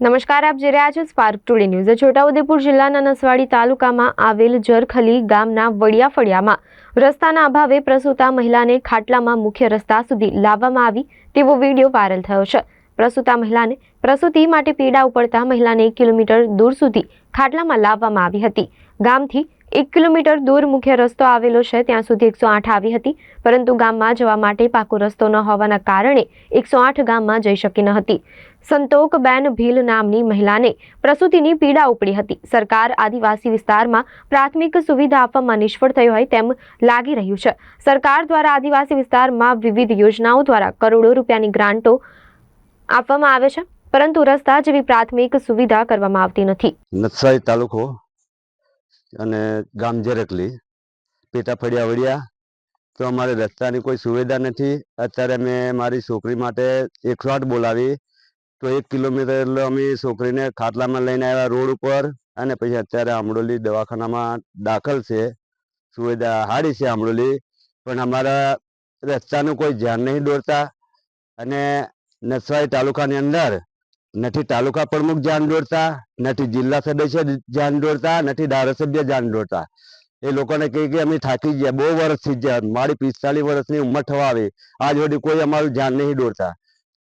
નમસ્કાર, આપ જોઈ રહ્યા છો સ્પાર્ક ટુડે ન્યૂઝ છોટાઉદેપુર જિલ્લાના નસવાડી તાલુકામાં આવેલ જરખલી ગામના વડિયા ફળિયામાં રસ્તાના અભાવે પ્રસૂતા મહિલાને ખાટલામાં મુખ્ય રસ્તા સુધી લાવવામાં આવી તેવો વીડિયો વાયરલ થયો છે. પ્રસૂતા મહિલાને, પ્રસૂતિ માટે પીડા ઉપડતા મહિલાને એક કિલોમીટર દૂર સુધી ખાટલામાં લાવવામાં આવી હતી. ગામથી એક કિલોમીટર દૂર મુખ્ય રસ્તો આવેલો છે, ત્યાં સુધી એકસો આઠ આવી હતી, પરંતુ ગામમાં જવા માટે પાકો રસ્તો ન હોવાના કારણે એકસો આઠ ગામમાં જઈ શકી ન હતી. સંતોકબેન ભીલ નામની મહિલાને પ્રસૂતિની પીડા ઉપડી હતી. સરકાર આદિવાસી વિસ્તારમાં પ્રાથમિક સુવિધા આપવામાં નિષ્ફળ થઈ હોય તેમ લાગી રહ્યું છે. સરકાર દ્વારા આદિવાસી વિસ્તારમાં વિવિધ યોજનાઓ દ્વારા કરોડો રૂપિયાની ગ્રાન્ટો આપવામાં આવે છે, પરંતુ રસ્તા જેવી પ્રાથમિક સુવિધા કરવામાં આવતી નથી. નવસારી તાલુકો અને ગામ જરકલી, પેટા ફળિયા વડિયા તો અમારે રસ્તાની કોઈ સુવિધા નથી. અત્યારે મેં મારી છોકરી માટે એકસો આઠ બોલાવી, તો એક કિલોમીટર એટલે અમે છોકરીને ખાટલામાં લઈને આવ્યા રોડ ઉપર, અને પછી અત્યારે આમડોલી દવાખાનામાં દાખલ છે. સુવિધા સારી છે આમડોલી પણ અમારા રસ્તાનું કોઈ ધ્યાન નહીં દોરતા, અને નસવાડી તાલુકાની અંદર નથી તાલુકા પ્રમુખ ધ્યાન દોરતા નથી જિલ્લા સદસ્ય ધ્યાન દોરતા નથી ધારાસભ્ય ધ્યાન દોરતા એ લોકોને કહે કે અમે થાકી ગયા, બહુ વર્ષથી ગયા, મારી પિસ્તાલીસ વર્ષની ઉંમર થવા આવી. આજ સુધી કોઈ અમારું ધ્યાન નહીં દોરતા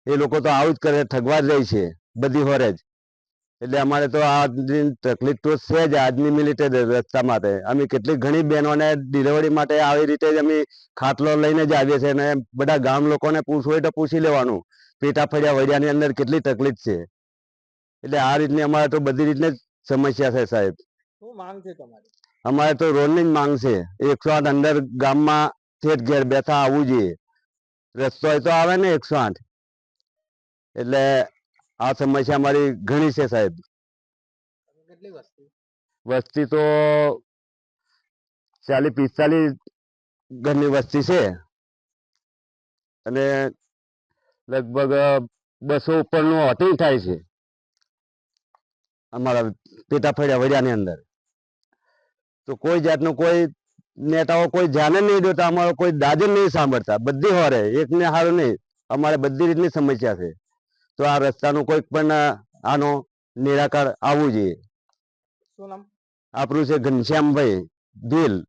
એ લોકો તો આવું જ કરે, ઠગવા જ રહી છે, બધી હોરે જ. એટલે અમારે તો આજની તકલીફ તો છે જ આજની મિનિટે રસ્તા માટે. અમે કેટલી ઘણી બહેનોને ડિલિવરી માટે આવી રીતે જ અમે ખાટલો લઈને જ આવીએ છીએ અને બધા ગામ લોકોને પૂછવું હોય તો પૂછી લેવાનું. પેટા ફળિયા વડિયાની અંદર કેટલી તકલીફ છે? એટલે આ રીતની અમારે તો બધી રીતની સમસ્યા છે સાહેબ. શું માંગ છે તમારી? અમારે તો રોડની જ માંગ છે. એકસો આઠ અંદર ગામમાં ઠેઠ ઘેર બેઠા આવવું જોઈએ. રસ્તો તો આવે ને એકસો આઠ. એટલે આ સમસ્યા અમારી ઘણી છે સાહેબ. વસ્તી? વસ્તી તો ચાલીસ પિસ્તાલીસ ઘરની વસ્તી છે. અને લગભગ બસો ઉપરનું હોટિંગ થાય છે. અમારા પેટા ફળિયા વડિયાની અંદર. તો કોઈ જાતનું કોઈ નેતાઓ કોઈ ધ્યાન નહીં દેતા અમારો કોઈ દાદી નહીં સાંભળતા. બધી હોરે એકને હારું નહીં. અમારે બધી રીતની સમસ્યા છે. તો આ રસ્તાનું કોઈક પણ આનો નિરાકાર આવવું જોઈએ. આપણું છે ઘનશ્યામભાઈ ભીલ